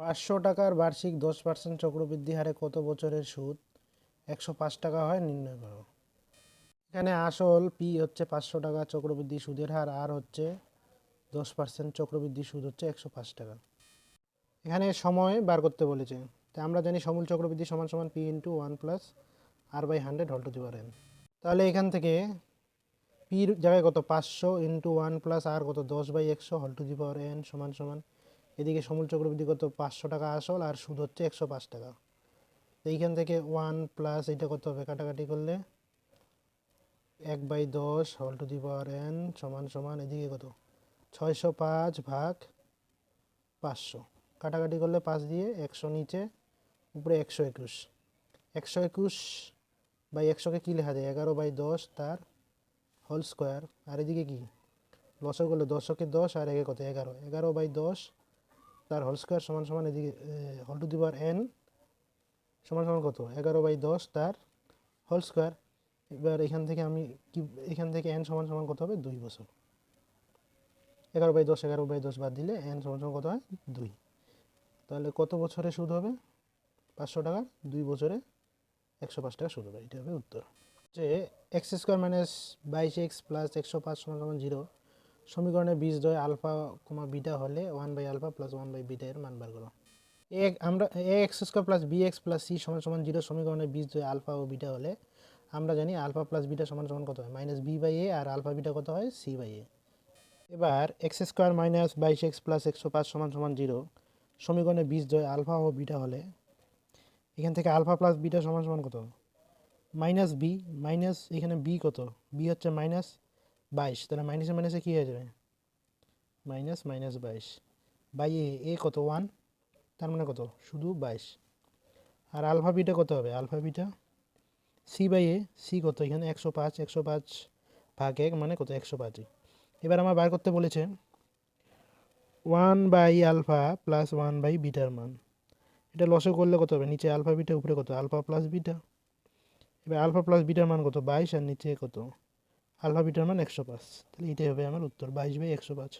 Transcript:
পাঁচশো টাকার বার্ষিক দশ পার্সেন্ট চক্রবৃদ্ধি হারে কত বছরের সুদ? একশো পাঁচ টাকা হয় নির্ণয় করো। এখানে আসল পি হচ্ছে পাঁচশো টাকা চক্রবৃদ্ধি সুদের হার, আর হচ্ছে দশ পার্সেন্ট চক্রবৃদ্ধি সুদ হচ্ছে একশো পাঁচ টাকা। এখানে সময় বার করতে বলেছে। তা আমরা জানি সমূল চক্রবৃদ্ধি সমান সমান P into one plus R by hundred হল টু দি পাওয়ার এন। তাহলে এখান থেকে পির জায়গায় কত? পাঁচশো ইন্টু ওয়ান প্লাস আর কত? দশ বাই একশো হল টু দি পাওয়ার এন সমান সমান এদিকে সমূল চক্রবৃদ্ধি কত? পাঁচশো টাকা আসল আর সুদ হচ্ছে একশো পাঁচ টাকা। এইখান থেকে ওয়ান প্লাস এটা কত হবে? কাটাকাটি করলে এক বাই দশ হল টু দি পাওয়ার এন সমান সমান এদিকে কত? ছয়শো পাঁচ ভাগ পাঁচশো। কাটাকাটি করলে পাঁচ দিয়ে একশো নিচে, উপরে একশো একুশ। একশো একুশ বাই একশোকে কী লেখা যায়? এগারো বাই দশ তার হোল স্কোয়ার। আর এদিকে কি? লসও করলে দশকে দশ আর একে কত? এগারো। এগারো বাই দশ তার হোল স্কোয়ার সমান সমান এদিকে whole to the power N সমান সমান কত? এগারো বাই দশ তার হোল স্কোয়ার এবার এখান থেকে আমি কি, এখান থেকে এন সমান সমান কত হবে? দুই বছর। এগারো বাই দশ, এগারো বাই দশ বাদ দিলে এন সমান সমান কত হয়? দুই। তাহলে কত বছরে সুদ হবে? পাঁচশো টাকার দুই বছরে একশো পাঁচ টাকা সুদ হবে। এটা হবে উত্তর। যে এক্স স্কোয়ার মাইনাস বাইশ এক্স প্লাস একশো পাঁচ সমান সমান জিরো সমীকরণে বীজদ্বয় আলফা কমা বিটা হলে one by alpha plus one by beta এর মান বার করো। এ আমরা A X square plus B X plus C সমান সমান জিরো সমীকরণে বীজদ্বয় আলফা ও বিটা হলে আমরা জানি আলফা প্লাস বিটা সমান সমান কত হয়? মাইনাস বি বাই এ আর আলফা বিটা কত হয়? সি বাই এ এবার এক্স স্কোয়ার মাইনাস বাইশ এক্স প্লাস একশো পাঁচ সমান সমান জিরো সমীকরণে বীজদ্বয় আলফা ও বিটা হলে এখান থেকে আলফা প্লাস বিটা সমান সমান কত? মাইনাস বি মাইনাস এখানে বি কত? বি হচ্ছে মাইনাস বাইশ, তাহলে মাইনাসে মাইনাসে কী হয়ে যাবে? মাইনাস মাইনাস বাইশ। বাই এ এ কত? ওয়ান তার মানে কত? শুধু বাইশ। আর আলফা বিটা কত হবে? Alpha beta C by A C কত? এখানে একশো পাঁচ একশো পাঁচ ভাগ এক মানে কত? একশো পাঁচই। এবার আমার বার করতে বলেছে one by alpha plus one by bitter মান। এটা লসে করলে কত হবে? নিচে আলফা বিটা উপরে কত? আলফা প্লাস বিটা এবার আলফা প্লাস বিটার মান কত? বাইশ, আর নিচে কত? আলফা বিটার মান একশো পাঁচ। তাহলে এটাই হবে আমার উত্তর বাইশ বাই একশো পাঁচ।